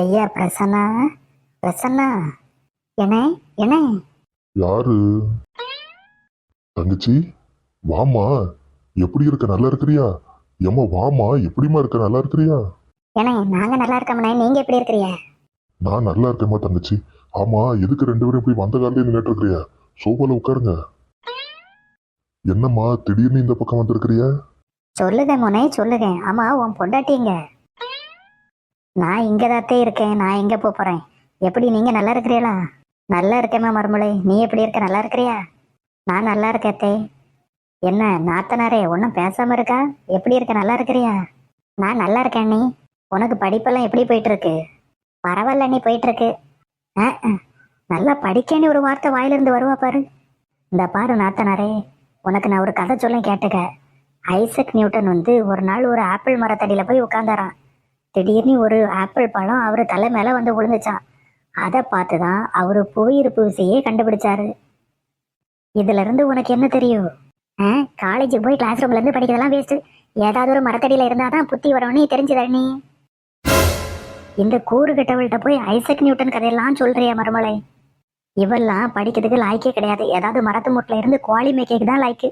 ஐயா பிரசன்னா? பிரசன்னா? என்ன என்ன? யாரு? தங்கச்சி வாமா எப்படி இருக்க? நல்லா இருக்கிறியா? ஏம்மா வாமா எப்படிம்மா இருக்க? நல்லா இருக்கிறியா? என்ன நாங்க நல்லா இருக்கோம்ண்ணே நீங்க எப்படி இருக்கிறீங்க நான் நல்லா இருக்கேம்மா தங்கச்சி. ஆமா எதுக்கு ரெண்டு பேரும் இப்படி வந்த காலையில நின்றுட்டு இருக்கிறியா? சோபால உட்காருங்க. என்னம்மா திடீர்னு இந்த பக்கம் வந்திருக்கிறியா சொல்லுங்க மோனே சொல்லுங்க ஆமா உன் பொண்டாட்டிங்க. நான் இங்கே தாத்தே இருக்கேன். நான் எங்க போப் போறேன்? எப்படி நீங்க நல்லா இருக்கிறீங்களா நல்லா இருக்கேம்மா மருமலை நீ எப்படி இருக்க? நல்லா இருக்கிறியா? நான் நல்லா இருக்கேத்தே என்ன நாத்தனாரே ஒன்றும் பேசாம இருக்கா? எப்படி இருக்க? நல்லா இருக்கிறியா? நான் நல்லா இருக்கேன் நீ உனக்கு படிப்பெல்லாம் எப்படி போயிட்டு இருக்கு பரவாயில்ல நீ போயிட்டு இருக்கு ஆ, நல்லா படிக்கேன்னு ஒரு வார்த்தை வாயிலிருந்து வருவா பாரு. இந்த பாரு நாத்தனாரே. உனக்கு நான் ஒரு கதை சொல்ல கேட்டுக்க. ஐசக் நியூட்டன் வந்து ஒரு நாள் ஒரு ஆப்பிள் மரத்தடியில் போய் உட்காந்தாராம் திடீர்னு ஒரு ஆப்பிள் பழம் அவர் தலை மேலே வந்து விழுந்துச்சான் அதை பார்த்து தான் அவர் புவியிருப்பு விசையே கண்டுபிடிச்சாரு. இதுல இருந்து உனக்கு என்ன தெரியும்? ஆ? காலேஜுக்கு போய் கிளாஸ் ரூம்லேருந்து படிக்கிறதெல்லாம் வேஸ்ட்டு ஏதாவது ஒரு மரத்தடியில் இருந்தால் தான் புத்தி வரணும்னு தெரிஞ்சுதா நீ? இந்த கூறு கெட்டவள்கிட்ட போய் ஐசக் நியூட்டன் கதையெல்லாம் சொல்றியா மருமலை. இவெல்லாம் படிக்கிறதுக்கு லாய்க்கே கிடையாது. ஏதாவது மரத்து மூட்டில் இருந்து குவாலி மேய்க்கு தான் லாய்க்கு?